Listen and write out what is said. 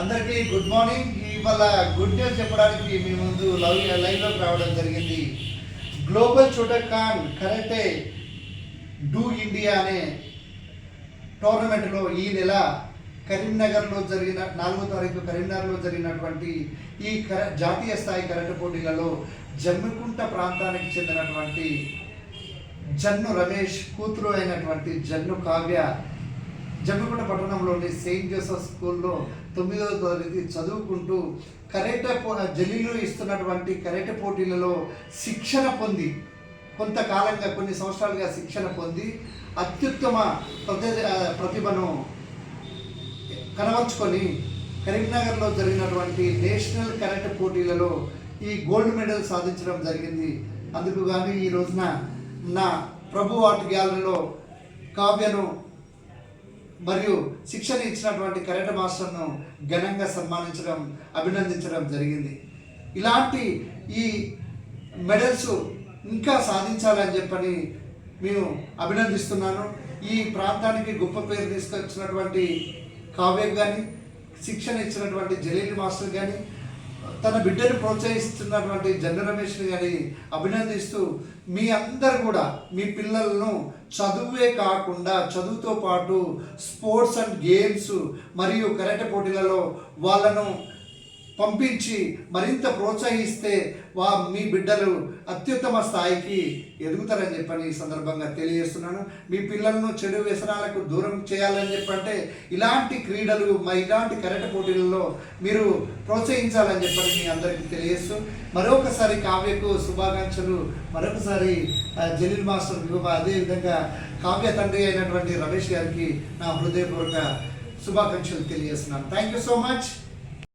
అందరికీ good morning. ఇవాళ good news చెప్పడానికి మీ ముందు లవ్ లైవ్లోకి రావడం జరిగింది. గ్లోబల్ చూడకాన్ కరెక్టే డూ ఇండియా అనే టోర్నమెంట్లో ఈ నెల కరీంనగర్లో జరిగిన నాలుగో తారీఖు కరీంనగర్లో జరిగినటువంటి ఈ కర జాతీయ స్థాయి కరెంటు పోటీలలో జమ్మికుంట ప్రాంతానికి చెందినటువంటి జన్ను రమేష్ కూతురు అయినటువంటి జన్ను కావ్య జమ్మికుంట పట్టణంలోని సెయింట్ జోసెఫ్ స్కూల్లో తొమ్మిదవ తరగతి చదువుకుంటూ కరెక్ట్ జల్లీలు ఇస్తున్నటువంటి కరెక్ట్ పోటీలలో శిక్షణ పొంది కొంతకాలంగా కొన్ని సంవత్సరాలుగా శిక్షణ పొంది అత్యుత్తమ ప్రతి ప్రతిభను కనవర్చుకొని కరీంనగర్లో జరిగినటువంటి నేషనల్ కరెంట్ పోటీలలో ఈ గోల్డ్ మెడల్ సాధించడం జరిగింది. అందుకు గాను ఈ రోజున నా ప్రభు ఆర్ట్ గ్యాలరీలో కావ్యను మరియు శిక్షణ ఇచ్చినటువంటి కరెంట్ మాస్టర్ను ఘనంగా సన్మానించడం అభినందించడం జరిగింది. ఇలాంటి ఈ మెడల్స్ ఇంకా సాధించాలని చెప్పని మేము అభినందిస్తున్నాను. ఈ ప్రాంతానికి గొప్ప పేరు తీసుకొచ్చినటువంటి కావ్యం కానీ శిక్షణ ఇచ్చినటువంటి జలీల్ మాస్టర్ కానీ తన బిడ్డను ప్రోత్సహిస్తున్నటువంటి జన రమేష్ గారి అభినందిస్తూ మీ అందరు కూడా మీ పిల్లలను చదువే కాకుండా చదువుతో పాటు స్పోర్ట్స్ అండ్ గేమ్స్ మరియు కరెంట్ పోటీలలో వాళ్ళను పంపించి మరింత ప్రోత్సహిస్తే వా మీ బిడ్డలు అత్యుత్తమ స్థాయికి ఎదుగుతారని చెప్పని ఈ సందర్భంగా తెలియజేస్తున్నాను. మీ పిల్లలను చెడు వ్యసనాలకు దూరం చేయాలని చెప్పంటే ఇలాంటి క్రీడలు మా ఇలాంటి కరెంట్ పోటీలలో మీరు ప్రోత్సహించాలని చెప్పని మీ అందరికీ తెలియజేస్తూ మరొకసారి కావ్యకు శుభాకాంక్షలు. మరొకసారి జలీల్ మాస్టర్ అదేవిధంగా కావ్య తండ్రి అయినటువంటి రమేష్ గారికి నా హృదయపూర్వక శుభాకాంక్షలు తెలియజేస్తున్నాను. Thank you so much